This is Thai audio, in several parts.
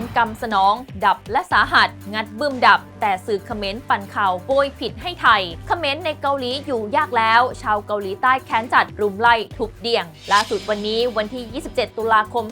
รกำสนอง ดับและสาหัส งัดบึ้มดับ แต่สื่อเขมรปั่นข่าวโบยผิดให้ไทย เขมรในเกาหลีอยู่ยากแล้ว ชาวเกาหลีใต้แค้นจัดรุมไล่ทุบเดี่ยง ล่าสุดวันนี้วันที่ 27 ตุลาคม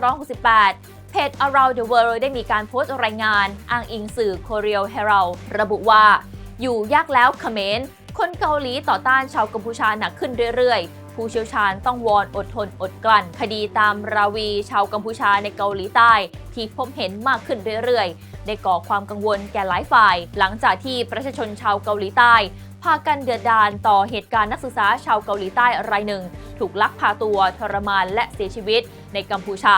2568เพจ Around the World ได้มีการโพสต์รายงาน อ้างอิงสื่อ Korea Herald ระบุว่า อยู่ยากแล้วเขมรคนเกาหลีต่อต้านชาวกัมพูชาหนักขึ้นเรื่อยๆ ผู้เชี่ยวชาญต้องวอนอดทนอดกลั้น คดีตามราวี ชาวกัมพูชาในเกาหลีใต้ ที่พบเห็นมากขึ้นเรื่อยๆ ได้ก่อความกังวลแก่หลายฝ่าย หลังจากที่ประชาชนชาวเกาหลีใต้ พากันเดือดดาลต่อเหตุการณ์นักศึกษาชาวเกาหลีใต้รายหนึ่ง ถูกลักพาตัวทรมานและเสียชีวิตในกัมพูชา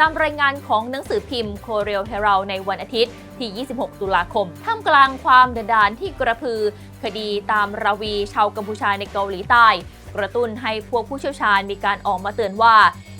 ตามรายงานของหนังสือพิมพ์ Korea Herald ในวันอาทิตย์ที่ 26 ตุลาคม ท่ามกลางความเดือดดาลที่กระพือ คดีตามราวีชาวกัมพูชาในเกาหลีใต้ กระตุ้นให้พวกผู้เชี่ยวชาญมีการออกมาเตือนว่า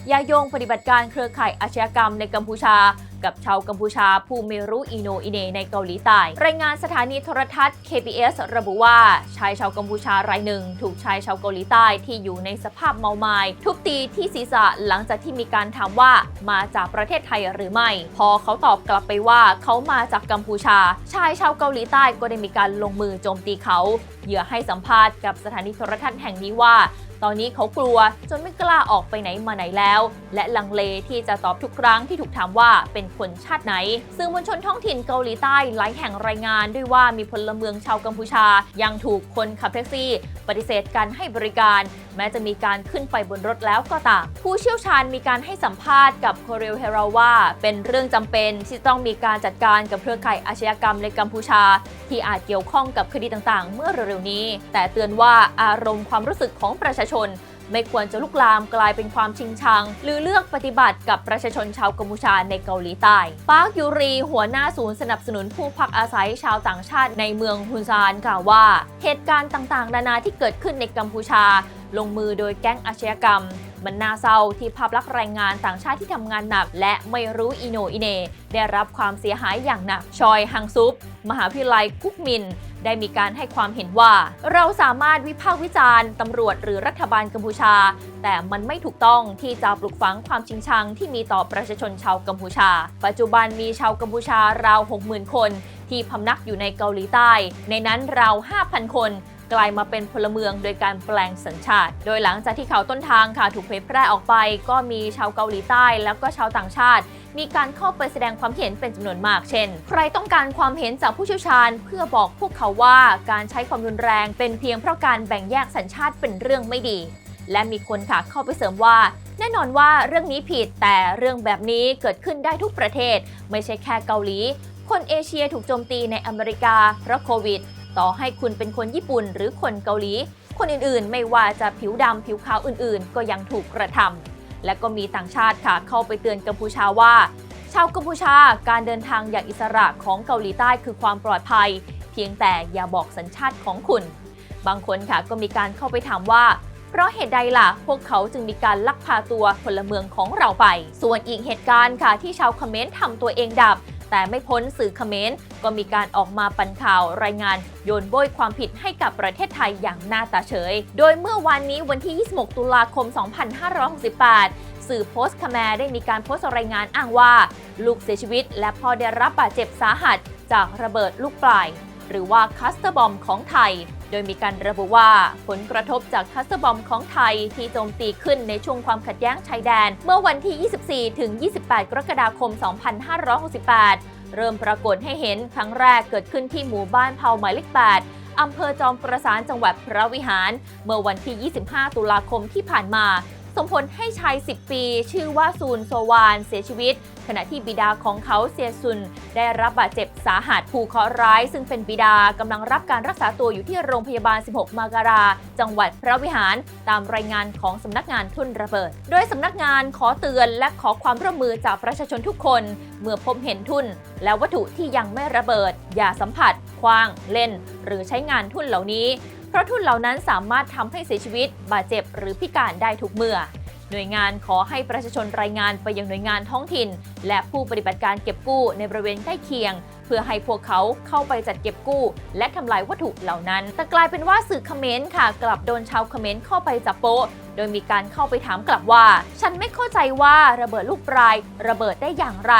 อย่าโยงปฏิบัติการเครือข่ายอาชญากรรมในกัมพูชา กับชาวกัมพูชาผู้ไม่รู้อีโนอีเนในเกาหลีใต้ รายงานสถานีโทรทัศน์ KBS ระบุว่าชายชาวกัมพูชารายหนึ่ง ถูกชายชาวเกาหลีใต้ที่อยู่ในสภาพเมาไมา้ทุบตีที่ศีรษะหลังจากที่มีการถามว่ามาจากประเทศไทยหรือไม่ พอเขาตอบกลับไปว่าเขามาจากกัมพูชา ชายชาวเกาหลีใต้ก็ได้มีการลงมือโจมตีเขาเหยื่อให้สัมภาษณ์กับสถานีโทรทัศน์แห่งนี้ว่า ตอนนี้เขากลัวจนไม่กล้าออกไปไหนมาไหนแล้ว และลังเลที่จะตอบทุกครั้งที่ถูกถามว่าเป็นคนชาติไหน สื่อมวลชนท้องถิ่นเกาหลีใต้หลายแห่งรายงานด้วยว่ามีพลเมืองชาวกัมพูชา ยังถูกคนขับแท็กซี่ ปฏิเสธการให้บริการ แม้จะมีการขึ้นไปบนรถแล้วก็ตาม ผู้เชี่ยวชาญมีการให้สัมภาษณ์กับโคเรียลเฮราว่า เป็นเรื่องจำเป็นที่ต้องมีการจัดการกับเครือข่ายอาชญากรรมในกัมพูชา ที่อาจเกี่ยวข้องกับคดีต่างๆ เมื่อเร็วๆนี้ แต่เตือนว่าอารมณ์ความรู้สึกของประชาชนไม่ควรจะลุกลามกลายเป็นความชิงชัง หรือเลือกปฏิบัติกับประชาชนชาวกัมพูชาในเกาหลีใต้ ปาร์คยูรี หัวหน้าศูนย์สนับสนุนผู้พักอาศัยชาวต่างชาติในเมืองฮุนซานกล่าวว่า เหตุการณ์ต่างๆ นานาที่เกิดขึ้นในกัมพูชา ลงมือโดยแก๊งอาชญากรรม มันน่าเศร้าที่ภาพลักษณ์แรงงานต่างชาติที่ทำงานหนัก และไม่รู้อีโนอีเน ได้รับความเสียหายอย่างหนัก ชอยฮังซุป มหาวิทยาลัยกุกมิน ได้มีการให้ความเห็นว่า เราสามารถวิพากษ์วิจารณ์ตำรวจหรือรัฐบาลกัมพูชา แต่มันไม่ถูกต้องที่จะปลุกฝังความชิงชังที่มีต่อประชาชนชาวกัมพูชา ปัจจุบันมีชาวกัมพูชาราว 60,000 คนที่พำนักอยู่ในเกาหลีใต้ ในนั้นราว 5,000 คน กลายมาเป็นพลเมืองโดยการแปลงสัญชาติ โดยหลังจากที่ข่าวต้นทางค่ะถูกเผยแพร่ออกไป ก็มีชาวเกาหลีใต้ แล้วก็ชาวต่างชาติ มีการเข้าไปแสดงความเห็นเป็นจำนวนมาก เช่น ใครต้องการความเห็นจากผู้เชี่ยวชาญ เพื่อบอกพวกเขาว่าการใช้ความรุนแรงเป็นเพียงเพราะการแบ่งแยกสัญชาติเป็นเรื่องไม่ดี และมีคนค่ะเข้าไปเสริมว่าแน่นอนว่าเรื่องนี้ผิดแต่เรื่องแบบนี้เกิดขึ้นได้ทุกประเทศ ไม่ใช่แค่เกาหลี คนเอเชียถูกโจมตีในอเมริกาเพราะโควิด ต่อให้คุณเป็นคนญี่ปุ่นหรือคนเกาหลี คนอื่นๆ ไม่ว่าจะผิวดำผิวขาวอื่นๆ ก็ยังถูกกระทำและก็มีต่างชาติค่ะเข้าไปเตือนกัมพูชาว่า ชาวกัมพูชาการเดินทางอย่างอิสระของเกาหลีใต้คือความปลอดภัย เพียงแต่อย่าบอกสัญชาติของคุณ บางคนค่ะก็มีการเข้าไปถามว่าเพราะเหตุใดล่ะ พวกเขาจึงมีการลักพาตัวพลเมืองของเราไป ส่วนอีกเหตุการณ์ค่ะที่ชาวคอมเขมรทำตัวเองดับ แต่ไม่พ้นสื่อเขมรก็มีการออกมาปั่นข่าวรายงานโยนโบยความผิดให้กับประเทศไทยอย่างหน้าตาเฉย โดยเมื่อวันนี้วันที่ 26 ตุลาคม 2568 สื่อโพสต์คแมร์ได้มีการโพสต์รายงานอ้างว่า ลูกเสียชีวิต และพ่อได้รับบาดเจ็บสาหัส จากระเบิดลูกปลาย หรือว่าคัสเตอร์บอมของไทย โดยมีการระบุว่าผลกระทบจากคัสรบอมของไทยที่โจมตีขึ้นในช่วงความขัดแย้งชายแดน เมื่อวันที่ 24 ถึง 28 กรกฎาคม 2568 เริ่มปรากฏให้เห็นครั้งแรกเกิดขึ้นที่หมู่บ้านเผาหมายเลข 8อำเภอจอมประสานจังหวัดพระวิหาร เมื่อวันที่ 25 ตุลาคมที่ผ่านมา ส่งผลให้ชาย 10 ปี ชื่อว่าซูนโซวานเสียชีวิต ขณะที่บิดาของเขาเซียซุน ได้รับบาดเจ็บสาหัสผู้เคราะร้าย ซึ่งเป็นบิดากำลังรับการรักษาตัวอยู่ที่โรงพยาบาล 16มกรา จังหวัดพระวิหาร ตามรายงานของสำนักงานทุนระเบิด โดยสำนักงานขอเตือนและขอความร่วมมือจากประชาชนทุกคน เมื่อพบเห็นทุน และวัตถุที่ยังไม่ระเบิด อย่าสัมผัสคว้าง เล่น หรือใช้งานทุ่นเหล่านี้ เพราะทุ่นเหล่านั้นสามารถทำให้เสียชีวิต บาดเจ็บหรือพิการได้ทุกเมื่อ หน่วยงานขอให้ประชาชนรายงานไปยังหน่วยงานท้องถิ่น และผู้ปฏิบัติการเก็บกู้ในบริเวณใกล้เคียง เพื่อให้พวกเขาเข้าไปจัดเก็บกู้ และทำลายวัตถุเหล่านั้น แต่กลายเป็นว่าสื่อคอมเขมรค่ะ กลับโดนชาวคอมเขมรเข้าไปจับโป๊ะโดยมีการเข้าไปถามกลับว่า ฉันไม่เข้าใจว่าระเบิดลูกปลาย ระเบิดได้อย่างไร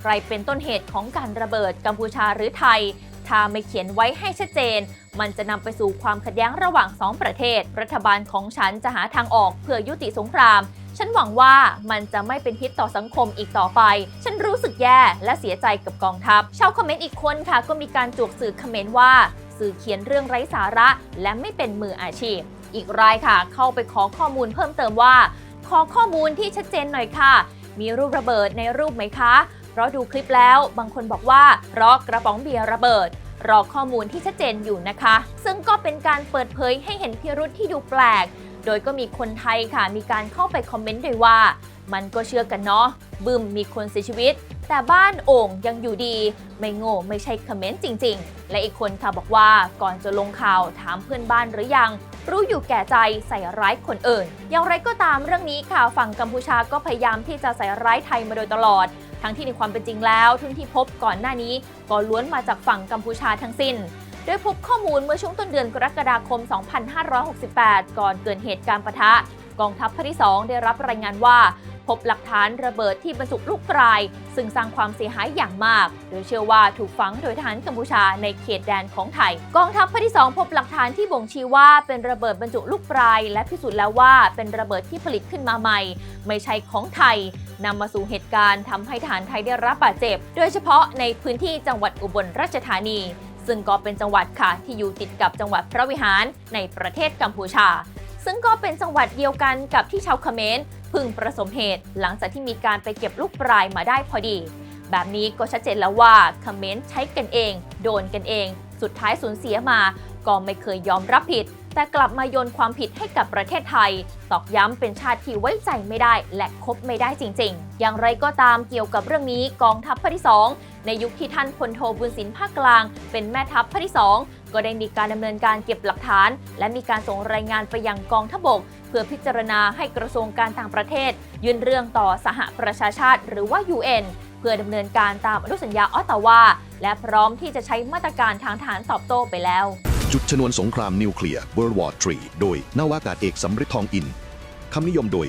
ใครเป็นต้นเหตุของการระเบิดกัมพูชาหรือไทย ถ้าไม่เขียนไว้ให้ชัดเจน มันจะนำไปสู่ความขัดแย้งระหว่างสองประเทศ รัฐบาลของฉันจะหาทางออกเพื่อยุติสงคราม ฉันหวังว่ามันจะไม่เป็นพิษต่อสังคมอีกต่อไป ฉันรู้สึกแย่และเสียใจกับกองทัพ ชาวคอมเมนต์อีกคนค่ะ ก็มีการจวกสื่อคอมเมนต์ว่า สื่อเขียนเรื่องไร้สาระ และไม่เป็นมืออาชีพ อีกรายค่ะ เข้าไปขอข้อมูลเพิ่มเติมว่า ขอข้อมูลที่ชัดเจนหน่อยค่ะ มีรูประเบิดในรูปไหมคะ เพราะดูคลิปแล้วบางคนบอกว่าเพราะกระป๋องเบียร์ระเบิด รอข้อมูลที่ชัดเจนอยู่นะคะ ซึ่งก็เป็นการเปิดเผยให้เห็นพิรุธที่ดูแปลก โดยก็มีคนไทยค่ะ มีการเข้าไปคอมเมนต์ด้วยว่า มันก็เชื่อกันเนาะบึมมีคนเสียชีวิต แต่บ้านโอ่งยังอยู่ดี ไม่โง่ไม่ใช่คอมเมนต์จริง ๆ และอีกคนค่ะบอกว่าก่อนจะลงข่าวถามเพื่อนบ้านหรือยังรู้อยู่แก่ใจใส่ร้ายคนอื่น อย่างไรก็ตามเรื่องนี้ค่ะฝั่งกัมพูชาก็พยายามที่จะใส่ร้ายไทยมาโดยตลอด ทั้งที่ในความเป็นจริงแล้วทุนที่พบก่อนหน้านี้ก็ล้วนมาจากฝั่งกัมพูชาทั้งสิ้น โดยพบข้อมูลเมื่อช่วงต้นเดือนกรกฎาคม 2568 ก่อนเกิดเหตุการณ์ปะทะ กองทัพภาคที่ 2 ได้รับรายงานว่า พบหลักฐานระเบิดที่บรรจุลูกกราย ซึ่งสร้างความเสียหายอย่างมาก โดยเชื่อว่าถูกฝังโดยทหารกัมพูชาในเขตแดนของไทย กองทัพภาคที่ 2 พบหลักฐานที่บ่งชี้ว่าเป็นระเบิดบรรจุลูกปลาย และพิสูจน์แล้วว่าเป็นระเบิดที่ผลิตขึ้นมาใหม่ ไม่ใช่ของไทยนำมาสู่เหตุการณ์ทำให้ทหารไทยได้รับบาดเจ็บ โดยเฉพาะในพื้นที่จังหวัดอุบลราชธานี ซึ่งก็เป็นจังหวัดค่ะที่อยู่ติดกับจังหวัดพระวิหารในประเทศกัมพูชาซึ่งก็เป็นจังหวัดเดียวกันกับที่ชาวเขมร พึงประสมเหตุ หลังจากที่มีการไปเก็บลูกปลายมาได้พอดี แบบนี้ก็ชัดเจนแล้วว่าคอมเขมรใช้กันเอง โดนกันเอง สุดท้ายสูญเสียมา ก็ไม่เคยยอมรับผิด แต่กลับมาโยนความผิดให้กับประเทศไทย ตอกย้ำเป็นชาติที่ไว้ใจไม่ได้ และคบไม่ได้จริง ๆ อย่างไรก็ตามเกี่ยวกับเรื่องนี้กองทัพภาคที่ 2 ในยุคที่ท่านพลโทบุญสินภาคกลาง เป็นแม่ทัพภาคที่ 2 ก็ได้มีการดำเนินการเก็บหลักฐาน และมีการส่งรายงานไปยังกองทบก เพื่อพิจารณาให้กระทรวงการต่างประเทศ ยื่นเรื่องต่อสหประชาชาติ หรือว่า UN เพื่อดำเนินการตามอนุสัญญาออตตาวาและพร้อมที่จะใช้มาตรการทางทหารตอบโต้ไปแล้ว จุดชนวนสงครามนิวเคลียร์ World War III โดยนาวากาศเอกสำริดทองอินคำนิยมโดย